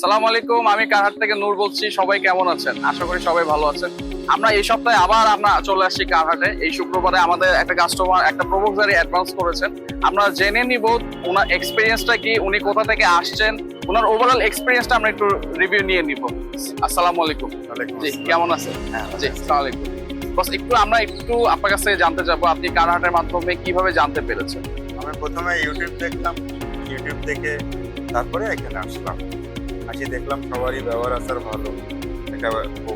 সালাম আলাইকুম আমি কারহাট থেকে নূর বলছি সবাই কেমন আছেন? আশা করি সবাই ভালো আছেন। আমরা এই সপ্তাহে আবার আমরা চলে আসছি কারহাটে এই শুক্রবারে আমাদের একটা কাস্টমার একটা প্রপোজারি অ্যাডভান্স করেছেন। আমরা জেনে নিব ওনার এক্সপিরিয়েন্সটা কি উনি কোথা থেকে আসছেন ওনার ওভারঅল এক্সপিরিয়েন্সটা আমরা একটু রিভিউ নিয়ে নিব। আসসালামু আলাইকুম। জি কেমন আছেন? জি আসসালামু আলাইকুম। বাস একটু আমরা একটু আপনার কাছ জানতে চাবো আপনি কারহাটের মাধ্যমে কীভাবে জানতে পেরেছেন? আমি প্রথমে ইউটিউব দেখলাম ইউটিউব দেখে তারপরে এখানে আসলাম। আসি দেখলাম সবারই ব্যবহার আসার ভালো। এটা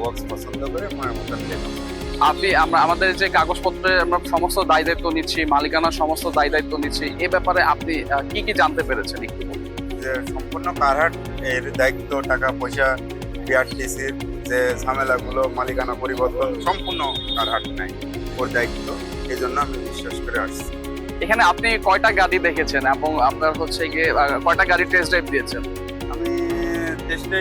বক্স পছন্দ করে মনের মতন দেখলাম আপনি আমরা আমাদের যে কাগজপত্রে আমরা সমস্ত দায় দায়িত্ব নিচ্ছি মালিকানার সমস্ত দায় দায়িত্ব নিচ্ছি এ ব্যাপারে আপনি কি কি জানতে পেরেছেন একটু যে সম্পূর্ণ কারহাট এর দায়িত্ব টাকা পয়সা বিআরটিসির যে ঝামেলাগুলো মালিকানা পরিবর্তন সম্পূর্ণ কারহাট নেয় ওর দায়িত্ব। এই জন্য আমি বিশ্বাস করে আসছি। এখানে আপনি কয়টা গাড়ি দেখেছেন এবং আপনার হচ্ছে গিয়ে কয়টা গাড়ি টেস্ট ড্রাইভ দিয়েছেন? টেস্টে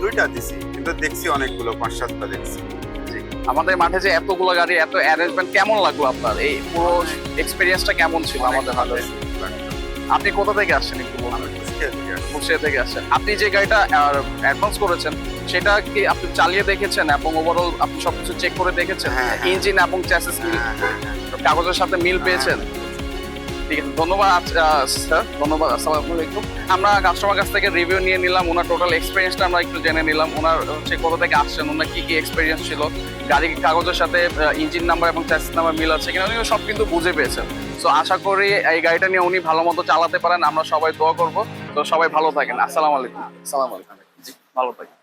দুইটা দিছি কিন্তু দেখছি অনেকগুলো পাঁচ সাতটা দেখছি আমাদের মাঠে যে এতগুলো গাড়ি এত অ্যারেঞ্জমেন্ট কেমন লাগল আপনার? এই পুরো এক্সপিরিয়েন্সটা কেমন ছিল আমাদের হাতে? আপনি কোথা থেকে আসছেন একটু বলুন আমি খুশি আছি আর কি। মুর্শিদা থেকে আসছেন। আপনি যে গাড়িটা অ্যাডভান্স করেছেন সেটা কি আপনি চালিয়ে দেখেছেন এবং ওভারঅল আপনি সবকিছু চেক করে দেখেছেন? হ্যাঁ, হ্যাঁ। ইঞ্জিন এবং চ্যাসিস হ্যাঁ, হ্যাঁ, হ্যাঁ। কাগজের সাথে মিল পেয়েছেন? ঠিক আছে। ধন্যবাদ স্যার। ধন্যবাদ, আসসালামু আলাইকুম। আমরা কাস্টমার কাছ থেকে রিভিউ নিয়ে নিলাম, ওনার টোটাল এক্সপিরিয়েন্সটা আমরা একটু জেনে নিলাম। ওনার হচ্ছে কোথা থেকে আসছেন, ওনার কি কি এক্সপিরিয়েন্স ছিল? গাড়ির কাগজের সাথে ইঞ্জিন নাম্বার এবং চ্যাসিস নাম্বার মিল আছে কিনা উনি সব কিন্তু বুঝে পেয়েছেন। তো আশা করি এই গাড়িটা নিয়ে উনি ভালো মতো চালাতে পারেন। আমরা সবাই দোয়া করব। তো সবাই ভালো থাকেন। আসসালামু আলাইকুম। আসসালামু আলাইকুম। জি, ভালো থাকেন।